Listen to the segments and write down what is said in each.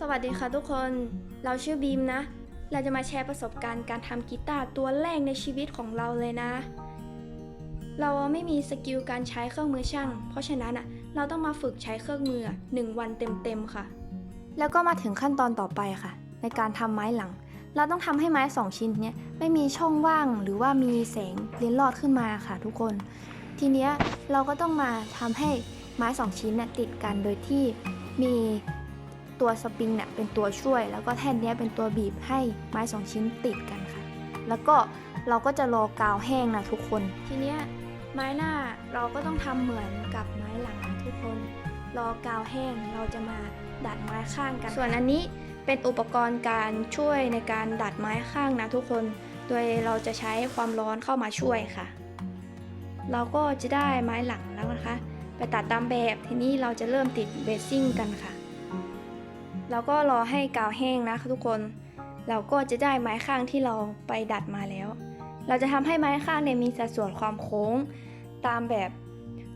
สวัสดีค่ะทุกคน เราชื่อบีมนะ เราจะมาแชร์ประสบการณ์การทำกีตาร์ตัวแรกในชีวิตของเราเลยนะ เราไม่มีสกิลการใช้เครื่องมือช่าง เพราะฉะนั้นอะ เราต้องมาฝึกใช้เครื่องมือหนึ่งวันเต็มๆค่ะ แล้วก็มาถึงขั้นตอนต่อไปค่ะ ในการทำไม้หลัง เราต้องทำให้ไม้สองชิ้นเนี้ยไม่มีช่องว่างหรือว่ามีแสงเลียนลอดขึ้นมาค่ะ ทุกคน ทีเนี้ยเราก็ต้องมาทำให้ไม้สองชิ้นน่ะติดกันโดยที่มี ตัวสปริงเนี่ยเป็นตัวช่วย แล้วก็แท่นนี้เป็นตัวบีบให้ไม้สองชิ้นติดกันค่ะ แล้วก็เราก็จะรอกาวแห้งนะทุกคน ทีเนี้ยไม้หน้าเราก็ต้องทำเหมือนกับไม้หลังนะทุกคน รอกาวแห้งเราจะมาดัดไม้ข้างกัน ส่วนอันนี้เป็นอุปกรณ์การช่วยในการดัดไม้ข้างนะทุกคน โดยเราจะใช้ความร้อนเข้ามาช่วยค่ะ เราก็จะได้ไม้หลังแล้วนะคะ ไปตัดตามแบบทีนี้เราจะเริ่มติดเบสซิ่งกันค่ะ เราก็รอให้กาวแห้งนะคะทุกคน เราก็จะได้ไม้ข้างที่เราไปดัดมาแล้ว เราจะทำให้ไม้ข้างเนี่ยมีสัดส่วนความโค้งตามแบบ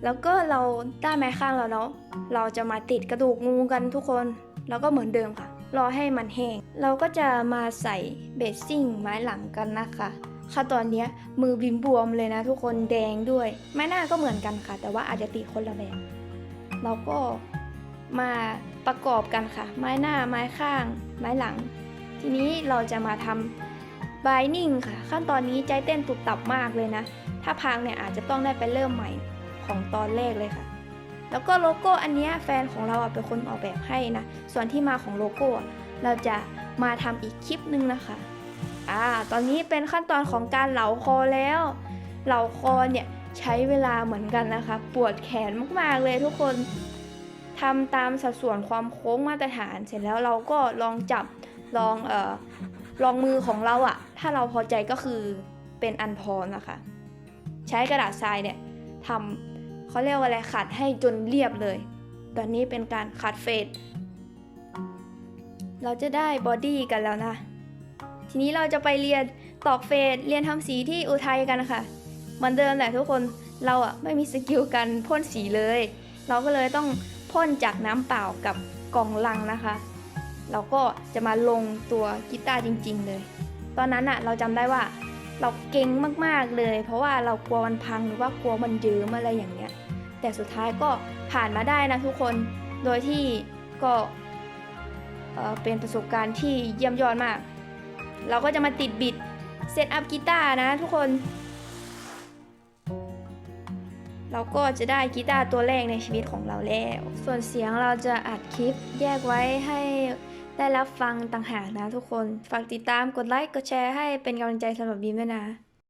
แล้วก็เราได้ไม้ข้างแล้วเนาะ เราจะมาติดกระดูกงูกันทุกคน แล้วก็เหมือนเดิมค่ะ รอให้มันแห้ง เราก็จะมาใส่เบสซิ่งไม้หลังกันนะคะค่ะตอนนี้มือบิมบวมเลยนะทุกคนแดงด้วย ไม้หน้าก็เหมือนกันค่ะ แต่ว่าอาจจะติดคนละแบบ เราก็ มาประกอบกันค่ะ ไม้หน้าไม้ข้าง ไม้หลัง ทีนี้เราจะมาทำบายนิ่งค่ะ ขั้นตอนนี้ใจเต้นตุบตับมากเลยนะ ถ้าพังเนี่ยอาจจะต้องได้ไปเริ่มใหม่ของตอนแรกเลยค่ะ แล้วก็โลโก้อันนี้แฟนของเราเป็นคนออกแบบให้นะ ส่วนที่มาของโลโก้อะเราจะมาทำอีกคลิปนึงนะคะอ่าตอนนี้เป็นขั้นตอนของการเหลาคอแล้ว เหลาคอเนี่ยใช้เวลาเหมือนกันนะคะ ปวดแขนมากๆเลยทุกคน ทำตามสัดส่วนความโค้งมาตรฐานเสร็จแล้วเราก็ลองจับลองเอ่อลองมือของเราอะถ้าเราพอใจก็คือเป็นอันพอนะคะ ใช้กระดาษทรายเนี่ยทำเขาเรียกว่าอะไรขัดให้จนเรียบเลย ตอนนี้เป็นการขัดเฟดเราจะได้บอดี้กันแล้วนะ ทีนี้เราจะไปเรียนตอกเฟดเรียนทำสีที่อุทัยกันนะคะเหมือนเดิมแหละทุกคนเราอะไม่มีสกิลการพ่นสีเลย เราก็เลยต้อง พ่นจากน้ำเปล่ากับกล่องลังนะคะ เราก็จะมาลงตัวกีตาร์จริง ๆ เลย ตอนนั้นอะเราจำได้ว่าเราเก่งมากๆเลย เพราะว่าเรากลัวมันพังหรือว่ากลัวมันเยิ้มอะไรอย่างเงี้ย แต่สุดท้ายก็ผ่านมาได้นะทุกคน โดยที่ก็เอ่อเป็นประสบการณ์ที่เยี่ยมยอดมาก เราก็จะมาติดบิดเซตอัพกีตาร์นะทุกคน เราก็จะได้กีตาร์ตัวแรกในชีวิตของเราแล้ว ส่วนเสียงเราจะอัดคลิปแยกไว้ให้ได้รับฟังต่างหากนะทุกคน ฝากติดตามกดไลค์กดแชร์ให้เป็นกำลังใจสำหรับบีมด้วยนะ